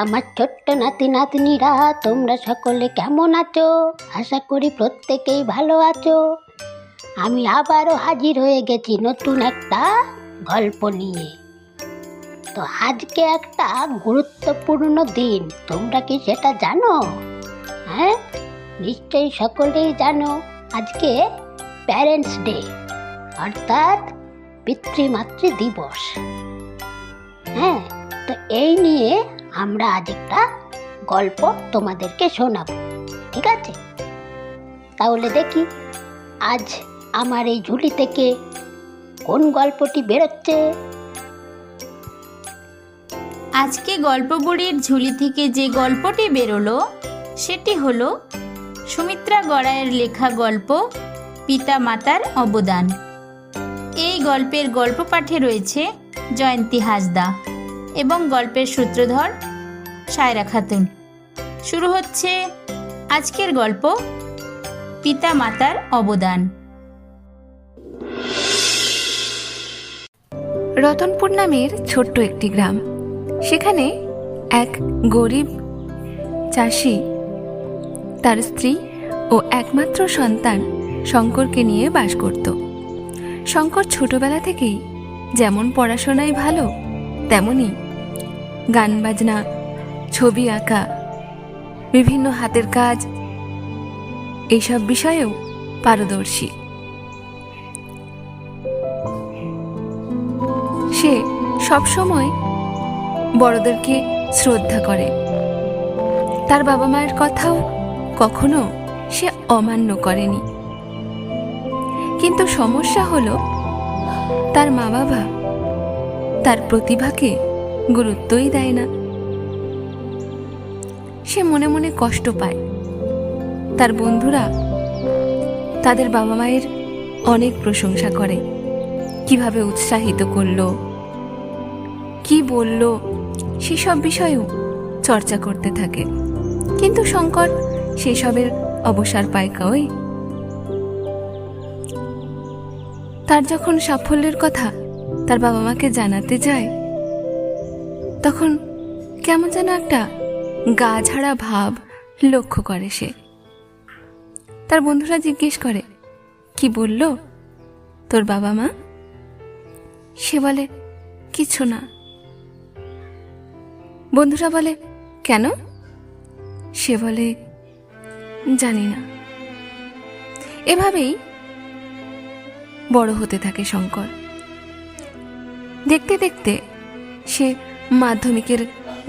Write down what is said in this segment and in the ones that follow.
আমার ছোট্ট নাতি নাতনিরা, তোমরা সকলে কেমন আছো? আশা করি প্রত্যেকেই ভালো আছো। আমি আবারও হাজির হয়ে গেছি নতুন একটা গল্প নিয়ে। তো আজকে একটা গুরুত্বপূর্ণ দিন, তোমরা কি সেটা জানো? হ্যাঁ? নিশ্চয়ই সকলেই জানো, আজকে প্যারেন্টস ডে, অর্থাৎ পিতৃমাতৃ দিবস। হ্যাঁ তো এই নিয়ে আমরা আজ একটা গল্প তোমাদেরকে শোনাব, ঠিক আছে? তাহলে দেখি, আজ আমার এই ঝুলি থেকে কোন গল্পটি বেরোচ্ছে? আজকে গল্পগুড়ির ঝুলি থেকে যে গল্পটি বেরোলো, সেটি হলো সুমিত্রা গড়াইয়ের লেখা গল্প পিতা মাতার অবদান। এই গল্পের গল্প পাঠে রয়েছে জয়ন্তী হাসদা। এবং গল্পের সূত্রধর সায়রা খাতুন। শুরু হচ্ছে আজকের গল্প পিতা মাতার অবদান। রতনপুর নামের ছোট্ট একটি গ্রাম। সেখানে এক গরিব চাষি তার স্ত্রী ও একমাত্র সন্তান শঙ্করকে নিয়ে বাস করত। শঙ্কর ছোটবেলা থেকেই যেমন পড়াশোনায় ভালো তেমনি গান বাজনা, ছবি আঁকা, বিভিন্ন হাতের কাজ, এইসব বিষয়েও পারদর্শী। সে সবসময় বড়দেরকে শ্রদ্ধা করে। তার বাবা মায়ের কথাও কখনো সে অমান্য করেনি। কিন্তু সমস্যা হলো, তার মা বাবা তার প্রতিভাকে গুরুত্বই দেয় না। সে মনে মনে কষ্ট পায়। তার বন্ধুরা তাদের বাবা মায়ের অনেক প্রশংসা করে। কীভাবে উৎসাহিত করল, কি বলল, সেসব বিষয়েও চর্চা করতে থাকে। কিন্তু শঙ্কর সেসবের অবসর পায় কই? তার যখন সাফল্যের কথা তার বাবা মাকে জানাতে যায় তখন কেমন যেন একটা গা ঝাড়া ভাব লক্ষ্য করে সে। তার বন্ধুরা জিজ্ঞেস করে, কি বলল তোর বাবা মা? সে বলে, কিছু না। বন্ধুরা বলে, কেন? সে বলে, জানি না। এভাবেই বড় হতে থাকে শঙ্কর। দেখতে দেখতে সে মাধ্যমিকের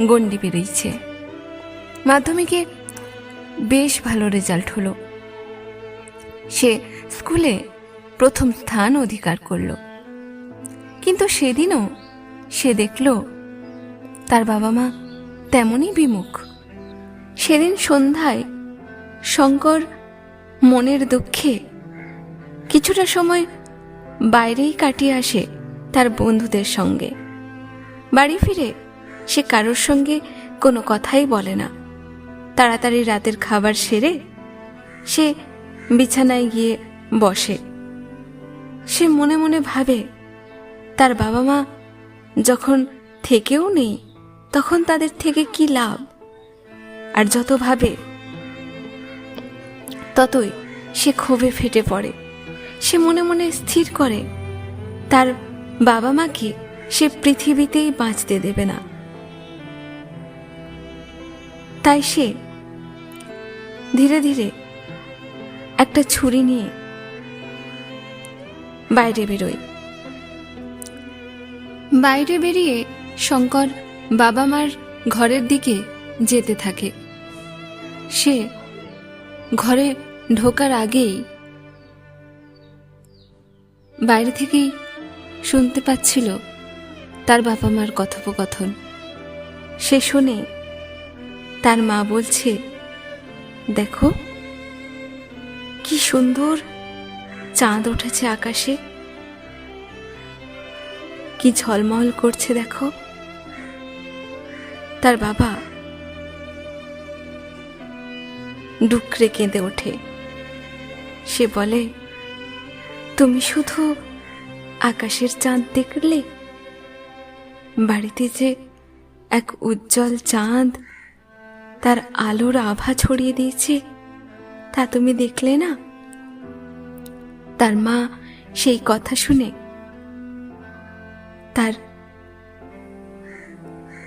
গণ্ডি পেরিয়েছে মাধ্যমিকে বেশ ভালো রেজাল্ট হলো। সে স্কুলে প্রথম স্থান অধিকার করল। কিন্তু সেদিনও সে দেখল, তার বাবা মা তেমনই বিমুখ। সেদিন সন্ধ্যায় শঙ্কর মনের দুঃখে কিছুটা সময় বাইরেই কাটিয়ে আসে তার বন্ধুদের সঙ্গে। বাড়ি ফিরে সে কারোর সঙ্গে কোনো কথাই বলে না। তাড়াতাড়ি রাতের খাবার সেরে সে বিছানায় গিয়ে বসে। সে মনে মনে ভাবে, তার বাবা মা যখন থেকেও নেই, তখন তাদের থেকে কি লাভ? আর যত ভাবে, ততই সে ক্ষোভে ফেটে পড়ে। সে মনে মনে স্থির করে, তার বাবা মাকে সে পৃথিবীতেই বাঁচতে দেবে না। তাই সে ধীরে ধীরে একটা ছুরি নিয়ে বাইরে বেরোয়। বাইরে বেরিয়ে শঙ্কর বাবা মার ঘরের দিকে যেতে থাকে। সে ঘরে ঢোকার আগেই বাইরে থেকেই শুনতে পাচ্ছিল তার বাবা মার কথোপকথন। সে শুনে তার মা বলছে, দেখো, কি সুন্দর চাঁদ উঠেছে আকাশে। কি ঝলমল করছে, দেখো। তার বাবা ডুকরে কেঁদে ওঠে। সে বলে, তুমি শুধু আকাশের চাঁদ দেখলে বাড়িতে যে এক উজ্জ্বল চাঁদ, তার আলোর আভা ছড়িয়ে দিয়েছে, তা তুমি দেখলে না? তার মা সেই কথা শুনে তার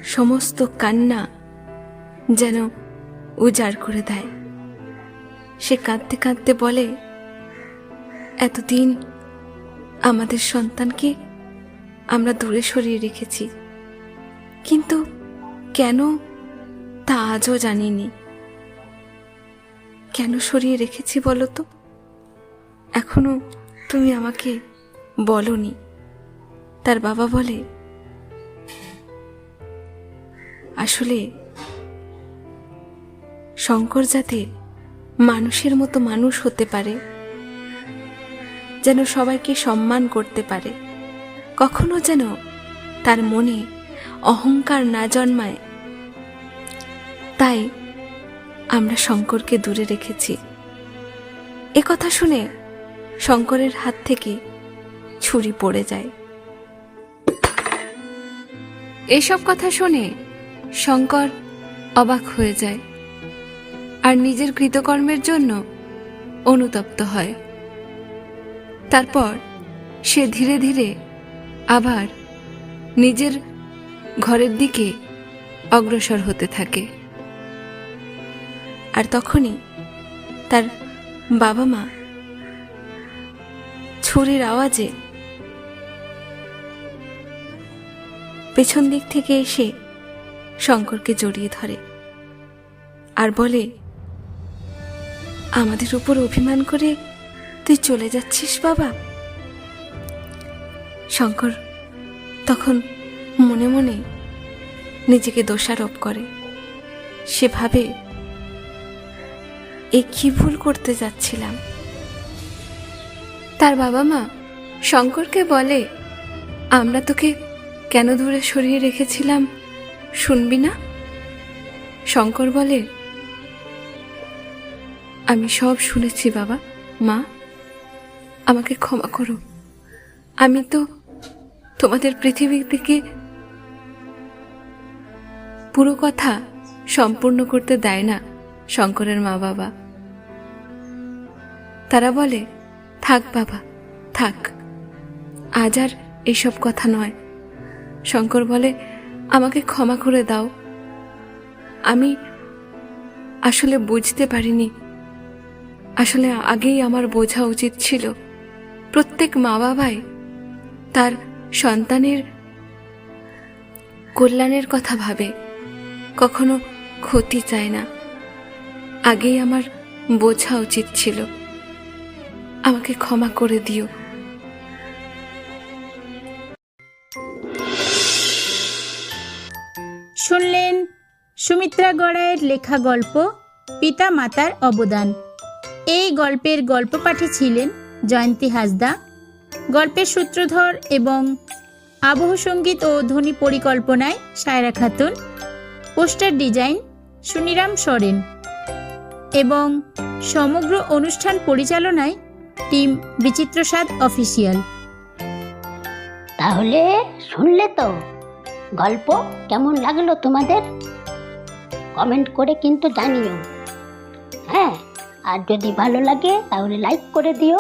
সমস্ত কান্না যেন উজাড় করে দেয়। সে কাঁদতে কাঁদতে বলে, এতদিন আমাদের সন্তানকে আমরা দূরে সরিয়ে রেখেছি। কিন্তু কেন তা আজও জানিনি। কেন সরিয়ে রেখেছি বলো তো? এখনও তুমি আমাকে বলনি। তার বাবা বলে, আসলে শঙ্কর যাতে মানুষের মতো মানুষ হতে পারে, যেন সবাইকে সম্মান করতে পারে, কখনো যেন তার মনে অহংকার না জন্মায়। তাই আমরা শঙ্করকে দূরে রেখেছি। এ কথা শুনে শঙ্করের হাত থেকে ছুরি পড়ে যায়। এসব কথা শুনে শঙ্কর অবাক হয়ে যায় আর নিজের কৃতকর্মের জন্য অনুতপ্ত হয়। তারপর সে ধীরে ধীরে আবার নিজের ঘরের দিকে অগ্রসর হতে থাকে। আর তখনই তার বাবা মা ছুরির আওয়াজে পেছন দিক থেকে এসে শঙ্করকে জড়িয়ে ধরে আর বলে, আমাদের উপর অভিমান করে তুই চলে যাচ্ছিস বাবা? শঙ্কর তখন মনে মনে নিজেকে দোষারোপ করে। সে ভাবে এ কি ভুল করতে যাচ্ছিলাম? তার বাবা মা শঙ্করকে বলে, আমরা তোকে কেন দূরে সরিয়ে রেখেছিলাম, শুনবি না? শঙ্কর বলে, আমি সব শুনেছি বাবা, মা। আমাকে ক্ষমা করো। আমি তো তোমাদের পৃথিবী থেকে পুরো কথা সম্পূর্ণ করতে দেয় না শঙ্করের মা বাবা। তারা বলে, থাক বাবা, থাক। আজ আর এসব কথা নয়। শঙ্কর বলে, আমাকে ক্ষমা করে দাও। আমি আসলে বুঝতে পারিনি। আসলে আগেই আমার বোঝা উচিত ছিল। প্রত্যেক মা বাবাই তার সন্তানের কল্যাণের কথা ভাবে। কখনো ক্ষতি চায় না। আগেই আমার বোঝা উচিত ছিল। আমাকে ক্ষমা করে দিও। শুনলেন সুমিত্রা গড়াইয়ের লেখা গল্প, পিতা মাতার অবদান। এই গল্পের গল্প পাঠে ছিলেন জয়ন্তী হাসদা। গল্পের সূত্রধর এবং আবহ সংগীত ও ধ্বনি পরিকল্পনায় সায়রা খাতুন। পোস্টার ডিজাইন সুনিরাম সরেন এবং সমগ্র অনুষ্ঠান পরিচালনায় টিম বিচিত্রসাদ অফিসিয়াল। তাহলে শুনলে তো, গল্প কেমন লাগল তোমাদের? কমেন্ট করে কিন্তু জানিও। হ্যাঁ আর যদি ভালো লাগে তাহলে লাইক করে দিও,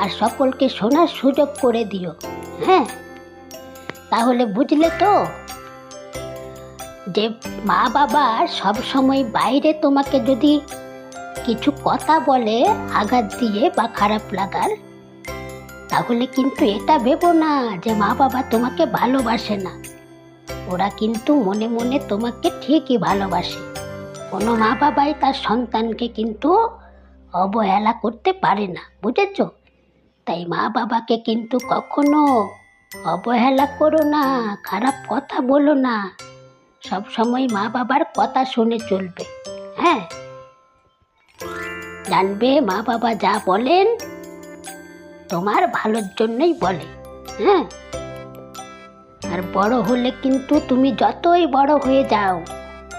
আর সকলকে শোনার সুযোগ করে দিও। হ্যাঁ তাহলে বুঝলে তো? যে মা বাবা সব সময় বাইরে তোমাকে যদি কিছু কথা বলে, আঘাত দিয়ে বা খারাপ লাগার, তাহলে কিন্তু এটা ভেবো না যে মা বাবা তোমাকে ভালোবাসে না। ওরা কিন্তু মনে মনে তোমাকে ঠিকই ভালোবাসে। কোনো মা বাবাই তার সন্তানকে কিন্তু অবহেলা করতে পারে না, বুঝেছ? তাই মা বাবাকে কিন্তু কখনো অবহেলা করো না, খারাপ কথা বলো না। সব সময় মা বাবার কথা শুনে চলবে হ্যাঁ? জানবে মা বাবা যা বলেন, তোমার ভালোর জন্যই বলে হ্যাঁ? আর বড় হলে কিন্তু তুমি যতই বড় হয়ে যাও,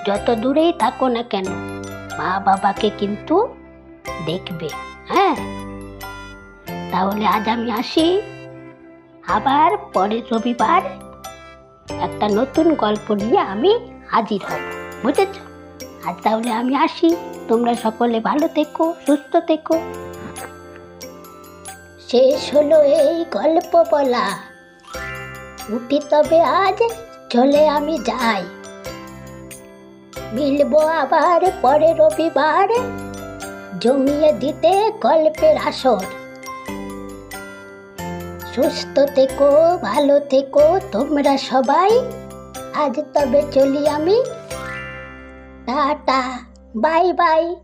যত দূরেই থাকো না কেন, মা বাবাকে কিন্তু দেখবে হ্যাঁ? তাহলে আজ আমি আসি, আবার পরের রবিবার একটা নতুন গল্প নিয়ে আমি হাজির হব, বুঝেছ? আর তাহলে আমি আসি। তোমরা সকলে ভালো থেকো, সুস্থ থেকো। শেষ হলো এই গল্প বলা। উঠি তবে আজ, চলে আমি যাই। মিলবো আবার পরে রবিবার। জমিয়ে দিতে গল্পের আসর। সুস্থ থেকো ভালো থেকো তোমরা সবাই। আজ তবে চলি আমি। টাটা বাই বাই।